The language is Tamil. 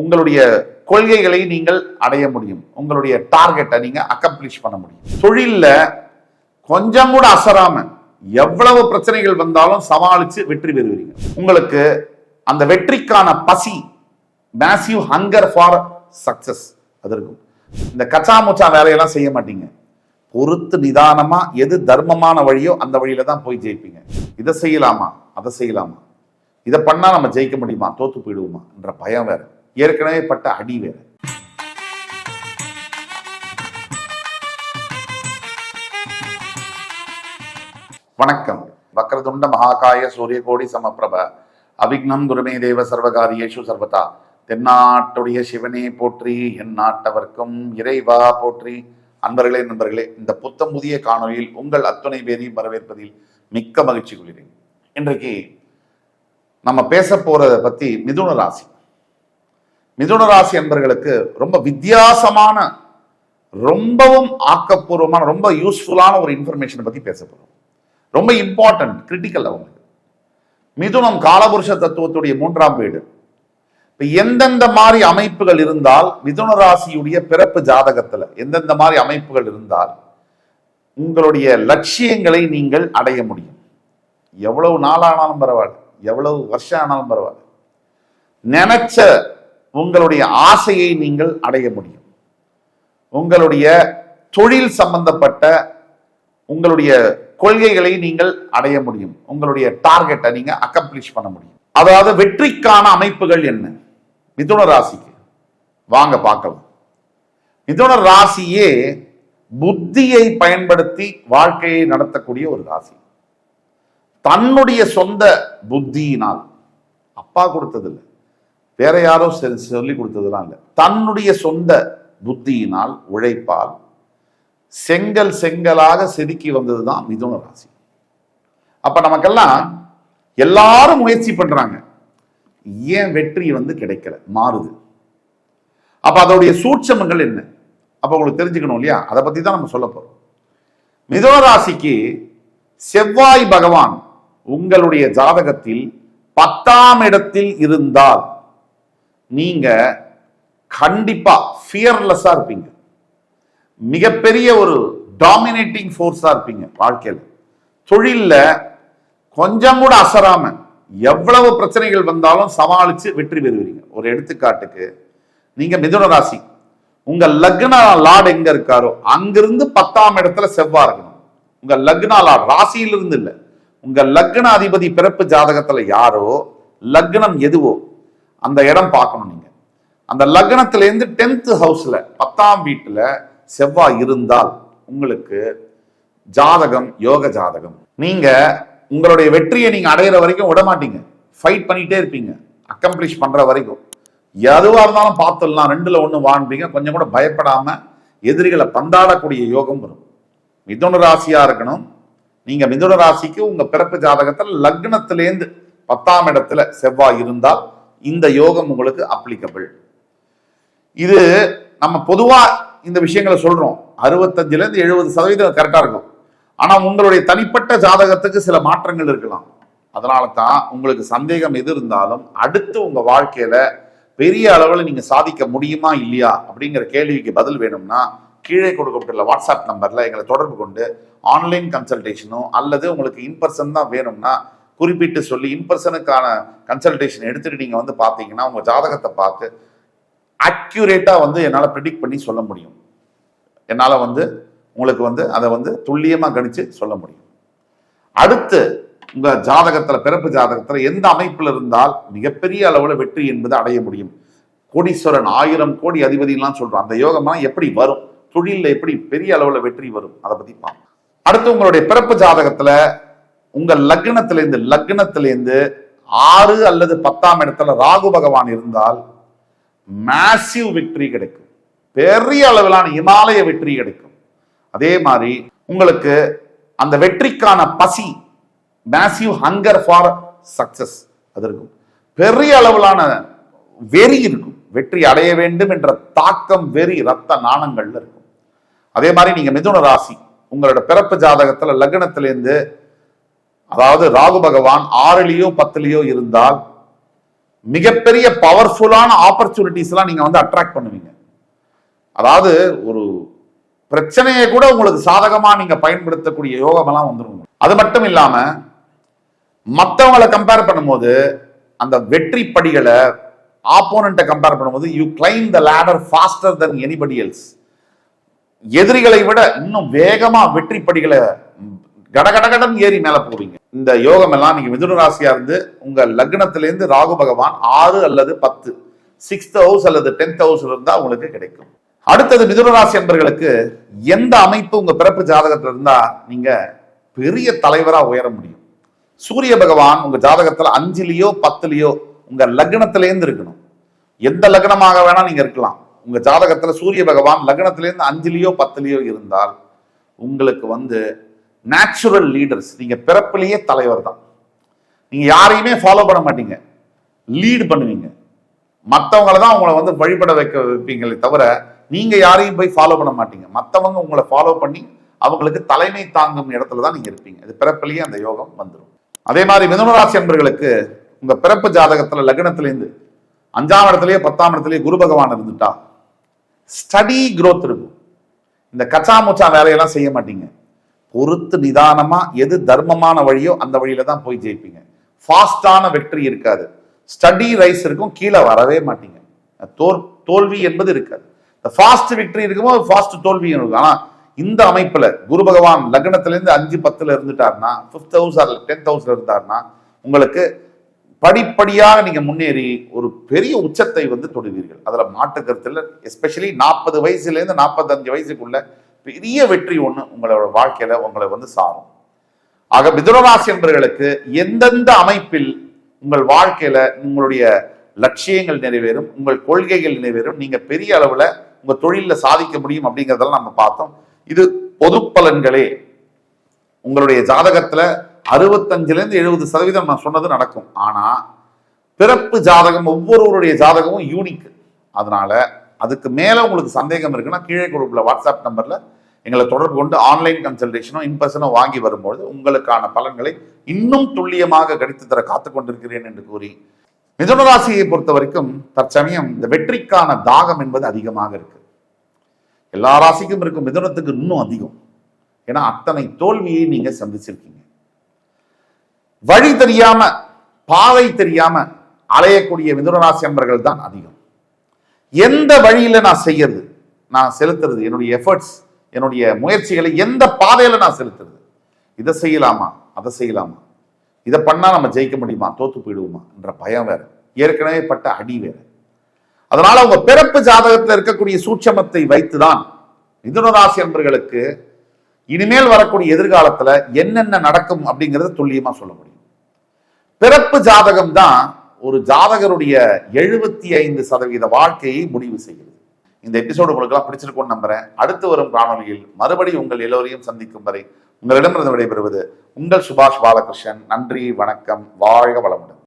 உங்களுடைய கொள்கைகளை நீங்கள் அடைய முடியும். உங்களுடைய டார்கெட்டை நீங்கள் அக்கம்ப்ளிஷ் பண்ண முடியும். தொழிலில் கொஞ்சம் கூட அசராம எவ்வளவு பிரச்சனைகள் வந்தாலும் சமாளித்து வெற்றி பெறுவீங்க. உங்களுக்கு அந்த வெற்றிக்கான பசி மேசிவ் ஹங்கர் ஃபார் சக்சஸ் அது இருக்கும். இந்த கச்சா முச்சா வேலையெல்லாம் செய்ய மாட்டீங்க. பொறுத்து நிதானமா எது தர்மமான வழியோ அந்த வழியில தான் போய் ஜெயிப்பீங்க. இதை செய்யலாமா? அதை செய்யலாமா? இதை பண்ணா நம்ம ஜெயிக்க முடியுமா? தோத்து போயிடுவோமா? என்ற பயம் வேற. ஏற்கனவே பட்ட அடி வேற. வணக்கம். வக்ரதுண்ட மகாகாய சூரியகோடி சமப்பிரப. அவிக்னம் குருமே தேவ சர்வகாரியேஷு சர்வதா. தென்னாட்டுடைய சிவனே போற்றி என் நாட்டவர்க்கும் இறைவா போற்றி. அன்பர்களே நண்பர்களே இந்த புத்தம் புதிய காணொலியில் உங்கள் அத்துணை பேரையும் வரவேற்பதில் மிக்க மகிழ்ச்சி கொள்கிறேன். இன்றைக்கு நம்ம பேச போறத பத்தி மிதுன ராசி. மிதுன ராசி அன்பர்களுக்கு ரொம்ப வித்தியாசமான ரொம்பவும் ஆக்கப்பூர்வமான ரொம்ப யூஸ்ஃபுல்லான ஒரு இன்ஃபர்மேஷனை பற்றி பேச ரொம்ப இம்பார்ட்டன்ட் கிரிட்டிக்கல் அவங்களுக்கு மிதுனம் காலபுருஷ தத்துவத்துடைய மூன்றாம் வீடு. இப்போ எந்தெந்த மாதிரி அமைப்புகள் இருந்தால் மிதுன ராசியுடைய பிறப்பு ஜாதகத்தில் எந்தெந்த மாதிரி அமைப்புகள் இருந்தால் உங்களுடைய லட்சியங்களை நீங்கள் அடைய முடியும். எவ்வளவு நாளானாலும் பரவாயில்ல. எவ்வளவு வருஷம் ஆனாலும் பரவாயில்ல. நினைச்ச உங்களுடைய ஆசையை நீங்கள் அடைய முடியும். உங்களுடைய தொழில் சம்பந்தப்பட்ட உங்களுடைய கொள்கைகளை நீங்கள் அடைய முடியும். உங்களுடைய டார்கெட்டை நீங்க அக்கம்ப்ளிஷ் பண்ண முடியும். அதாவது வெற்றிக்கான அமைப்புகள் என்ன? மிதுன ராசிக்கு. வாங்க பார்க்கலாம். மிதுன ராசியே புத்தியை பயன்படுத்தி வாழ்க்கையை நடத்தக்கூடிய ஒரு ராசி. தன்னுடைய சொந்த புத்தியினால். அப்பா கொடுத்ததில்லை. வேற யாரோ செல்- சொல்லி கொடுத்ததெல்லாம் இல்லை. தன்னுடைய சொந்த புத்தியினால் உழைப்பால் செங்கல் செங்கலாக செதுக்கி வந்தது தான் மிதுன ராசி. அப்ப நமக்கெல்லாம் எல்லாரும் முயற்சி பண்றாங்க. ஏன் வெற்றி வந்து கிடைக்கல? மாறுது. அப்ப அதோடைய சூட்சமங்கள் என்ன? அப்ப உங்களுக்கு தெரிஞ்சுக்கணும் இல்லையா? அதை பத்தி தான் நம்ம சொல்ல போறோம். மிதுன ராசிக்கு செவ்வாய் பகவான் உங்களுடைய ஜாதகத்தில் பத்தாம் இடத்தில் இருந்தால் நீங்க கண்டிப்பா ஃபியர்லெஸ்ஸா இருப்பீங்க. மிகப்பெரிய ஒரு டாமினேட்டிங் ஃபோர்ஸா இருப்பீங்க வாழ்க்கையில். தொழில்ல கொஞ்சம் கூட அசராம எவ்வளவு பிரச்சனைகள் வந்தாலும் சமாளித்து வெற்றி பெறுவீங்க. ஒரு எடுத்துக்காட்டுக்கு நீங்க மிதுன ராசி. உங்க லக்ன லார்டு எங்க இருக்காரோ அங்கிருந்து பத்தாம் இடத்துல செவ்வா இருக்கணும். உங்க லக்னா லார்டு ராசியிலிருந்து இல்லை. உங்க லக்ன அதிபதி பிறப்பு ஜாதகத்துல யாரோ லக்னம் எதுவோ அந்த இடம் பார்க்கணும் நீங்க. அந்த லக்னத்திலேருந்து டென்த்து டென்த் ஹவுஸ்ல பத்தாம் வீட்டில் செவ்வாய் இருந்தால் உங்களுக்கு ஜாதகம் யோக ஜாதகம். நீங்க உங்களுடைய வெற்றியை நீங்க அடையிற வரைக்கும் விட மாட்டீங்க. ஃபைட் பண்ணிகிட்டே இருப்பீங்க. அக்கம்ப்ளிஷ் பண்ற வரைக்கும். எதுவாக இருந்தாலும் பார்த்துடலாம். ரெண்டுல ஒன்று வாழ்ந்தீங்க கொஞ்சம் கூட பயப்படாம எதிரிகளை பந்தாடக்கூடிய யோகம் வரும். மிதுன ராசியா இருக்கணும். நீங்க மிதுன ராசிக்கு உங்க பிறப்பு ஜாதகத்தில் லக்னத்திலேருந்து பத்தாம் இடத்துல செவ்வாய் இருந்தால் இந்த யோகம் உங்களுக்கு அப்ளிகபிள் இது நம்ம பொதுவாக இந்த விஷயங்களை சொல்கிறோம் அறுபத்தஞ்சிலேருந்து எழுபது சதவீதம் கரெக்டாக இருக்கும். ஆனால் உங்களுடைய தனிப்பட்ட ஜாதகத்துக்கு சில மாற்றங்கள் இருக்கலாம். அதனால தான் உங்களுக்கு சந்தேகம் எது இருந்தாலும் அடுத்து உங்கள் வாழ்க்கையில் பெரிய அளவில் நீங்கள் சாதிக்க முடியுமா இல்லையா அப்படிங்கிற கேள்விக்கு பதில் வேணும்னா கீழே கொடுக்கப்பட்டுள்ள வாட்ஸ்அப் நம்பரில் எங்களை தொடர்பு கொண்டு ஆன்லைன் கன்சல்டேஷனோ அல்லது உங்களுக்கு இன்பர்சன் தான் வேணும்னா குறிப்பிட்டு சொல்லி இன்பர்சனுக்கான கன்சல்டேஷன் எடுத்துட்டு நீங்கள் வந்து பார்த்தீங்கன்னா உங்கள் ஜாதகத்தை பார்த்து அக்யூரேட்டாக வந்து என்னால் ப்ரிடிக்ட் பண்ணி சொல்ல முடியும். என்னால் வந்து உங்களுக்கு வந்து அதை வந்து துல்லியமாக கணித்து சொல்ல முடியும். அடுத்து உங்கள் ஜாதகத்தில் பிறப்பு ஜாதகத்தில் எந்த அமைப்பில் இருந்தால் மிகப்பெரிய அளவில் வெற்றி என்பது அடைய முடியும். கோடீஸ்வரன் ஆயிரம் கோடி அதிபதிலாம் சொல்கிறோம் அந்த யோகம்லாம் எப்படி வரும்? தொழிலில் எப்படி பெரிய அளவில் வெற்றி வரும்? அதை பற்றி பார்ப்போம். அடுத்து உங்களுடைய பிறப்பு ஜாதகத்தில் உங்க லக்னத்திலேருந்து லக்னத்திலேருந்து ஆறு அல்லது பத்தாம் இடத்துல ராகு பகவான் இருந்தால் மேசிவ் வெற்றி கிடைக்கும். பெரிய அளவிலான இமாலய வெற்றி கிடைக்கும். அதே மாதிரி உங்களுக்கு அந்த வெற்றிக்கான பசி மேசிவ் ஹங்கர் ஃபார் சக்சஸ் அது இருக்கும். பெரிய அளவிலான வெறி இருக்கும். வெற்றி அடைய வேண்டும் என்ற தாக்கம் வெறி ரத்த நாணங்கள்ல இருக்கும். அதே மாதிரி நீங்க மிதுன ராசி உங்களோட பிறப்பு ஜாதகத்துல லக்னத்திலேருந்து அதாவது ராகு பகவான் ஆறுலயோ பத்துலயோ இருந்தால் மிகப்பெரிய பவர்ஃபுல்லான ஆப்பர்ச்சுனிட்டிஸ் எல்லாம் நீங்க வந்து அட்ராக்ட் பண்ணுவீங்க. அதாவது ஒரு பிரச்சனையை கூட உங்களுக்கு சாதகமா நீங்க பயன்படுத்தக்கூடிய யோகமெல்லாம் வந்துடும் அது மட்டும் இல்லாம மற்றவங்களை கம்பேர் பண்ணும்போது அந்த வெற்றி படிகளை ஆப்போனண்ட்டை கம்பேர் பண்ணும்போது you climb the ladder faster than anybody else எதிரிகளை விட இன்னும் வேகமாக வெற்றி படிகளை கடகடகடன் ஏறி மேலே போவீங்க. இந்த யோகம் எல்லாம் நீங்க மிதுன ராசியா இருந்து உங்க லக்னத்திலேருந்து ராகு பகவான் ஆறு அல்லது பத்து சிக்ஸ்த் ஹவுஸ் அல்லது டென்த் ஹவுஸ் இருந்தா உங்களுக்கு கிடைக்கும். அடுத்தது மிதுன ராசி என்பர்களுக்கு எந்த அமைப்பு உங்க பிறப்பு ஜாதகத்துல இருந்தா நீங்க பெரிய தலைவரா உயர முடியும். சூரிய பகவான் உங்க ஜாதகத்துல அஞ்சுலயோ பத்துலயோ உங்க லக்னத்திலேருந்து இருக்கணும். எந்த லக்னமாக வேணா நீங்க இருக்கலாம். உங்க ஜாதகத்துல சூரிய பகவான் லக்னத்திலேருந்து அஞ்சுலயோ பத்துலயோ இருந்தால் உங்களுக்கு வந்து நேச்சுரல் லீடர்ஸ் நீங்க பிறப்பிலேயே தலைவர் தான் நீங்க யாரையுமே ஃபாலோ பண்ண மாட்டீங்க. லீட் பண்ணுவீங்க. மற்றவங்கள தான் உங்களை வந்து வழிபட வைக்க வைப்பீங்களே தவிர நீங்க யாரையும் போய் ஃபாலோ பண்ண மாட்டீங்க. மற்றவங்க உங்களை ஃபாலோ பண்ணி அவங்களுக்கு தலைமை தாங்கும் இடத்துல தான் நீங்க இருப்பீங்க. இது பிறப்பிலேயே அந்த யோகம் வந்துடும் அதே மாதிரி மிதுனராசி அன்பர்களுக்கு உங்க பிறப்பு ஜாதகத்துல லக்னத்திலேருந்து அஞ்சாம் இடத்துலயே பத்தாம் இடத்துலயே குரு பகவான் இருந்துட்டா ஸ்டடி குரோத் இருக்கும். இந்த கச்சா முச்சா வேலையெல்லாம் செய்ய மாட்டீங்க. பொறுத்து நிதானமாக எது தர்மமான வழியோ அந்த வழியில தான் போய் ஜெயிப்பீங்க. ஃபாஸ்டான வெற்றி இருக்காது. ஸ்டடி ரைஸ் இருக்கும் கீழே வரவே மாட்டீங்க. தோல் தோல்வி என்பது இருக்காது. இந்த ஃபாஸ்ட் விக்டரி இருக்கும்போது ஃபாஸ்ட் தோல்வியும் இருக்கும். ஆனால் இந்த அமைப்பில் குரு பகவான் லக்னத்துலேருந்து அஞ்சு பத்தில் இருந்துட்டார்னா ஃபிஃப்த் ஹவுஸ் அல்ல டென்த் ஹவுஸில் இருந்தாருன்னா உங்களுக்கு படிப்படியாக நீங்கள் முன்னேறி ஒரு பெரிய உச்சத்தை வந்து தொடுவீர்கள். அதில் மாற்று எஸ்பெஷலி நாற்பது வயசுலேருந்து நாற்பத்தஞ்சு வயசுக்குள்ள பெரிய வெற்றி ஒன்று உங்களோட வாழ்க்கையில உங்களை வந்து சாரும். ஆக மிதுனராசி என்பவர்களுக்கு எந்தெந்த அமைப்பில் உங்கள் வாழ்க்கையில உங்களுடைய லட்சியங்கள் நிறைவேறும் உங்கள் கொள்கைகள் நிறைவேறும் நீங்க பெரிய அளவுல உங்க தொழில சாதிக்க முடியும் அப்படிங்கறதெல்லாம் நம்ம பார்த்தோம். இது பொது பலன்களே. உங்களுடைய ஜாதகத்துல அறுபத்தஞ்சுல இருந்து எழுபது சதவீதம் நான் சொன்னது நடக்கும். ஆனா பிறப்பு ஜாதகம் ஒவ்வொருவருடைய ஜாதகமும் யூனிக் அதனால அதுக்கு மேலே உங்களுக்கு சந்தேகம் இருக்குன்னா கீழே கொடுக்கல வாட்ஸ்அப் நம்பரில் எங்களை தொடர்பு கொண்டு ஆன்லைன் கன்சல்டேஷனோ இன்பர்சனோ வாங்கி வரும்பொழுது உங்களுக்கான பலன்களை இன்னும் துல்லியமாக கடித்து தர காத்து கொண்டிருக்கிறேன் என்று கூறி மிதுன ராசியை பொறுத்த வரைக்கும் தற்சமயம் இந்த வெற்றிக்கான தாகம் என்பது அதிகமாக இருக்கு. எல்லா ராசிக்கும் இருக்கும் மிதுனத்துக்கு இன்னும் அதிகம். ஏன்னா அத்தனை தோல்வியை நீங்க சந்திச்சிருக்கீங்க. வழி தெரியாம பாதை தெரியாம அலையக்கூடிய மிதுனராசி அன்பர்கள் தான் அதிகம். எந்த வழியில நான் செய்யறது? நான் செலுத்துறது என்னுடைய எஃபர்ட்ஸ் என்னுடைய முயற்சிகளை எந்த பாதையில நான் செலுத்துறது? இதை செய்யலாமா? அதை செய்யலாமா? இதை பண்ணா நம்ம ஜெயிக்க முடியுமா? தோத்து போயிடுவோமா? என்ற பயம் வேற. ஏற்கனவே பட்ட அடி வேற. அதனால உங்க பிறப்பு ஜாதகத்தில் இருக்கக்கூடிய சூட்சமத்தை வைத்துதான் மிதுனராசி என்பர்களுக்கு இனிமேல் வரக்கூடிய எதிர்காலத்துல என்னென்ன நடக்கும் அப்படிங்கறத துல்லியமா சொல்ல முடியும். பிறப்பு ஜாதகம் தான் ஒரு ஜாதகருடைய எழுபத்தி ஐந்து சதவீத வாழ்க்கையை முடிவு செய்கிறது. இந்த எபிசோடு உங்களுக்கு எல்லாம் பிடிச்சிருக்கும்னு நம்புறேன். அடுத்து வரும் காணொலியில் மறுபடியும் உங்கள் எல்லோரையும் சந்திக்கும் வரை உங்களிடமிருந்து விடைபெறுவது உங்கள் சுபாஷ் பாலகிருஷ்ணன். நன்றி வணக்கம் வாழ்க வளமுடன்.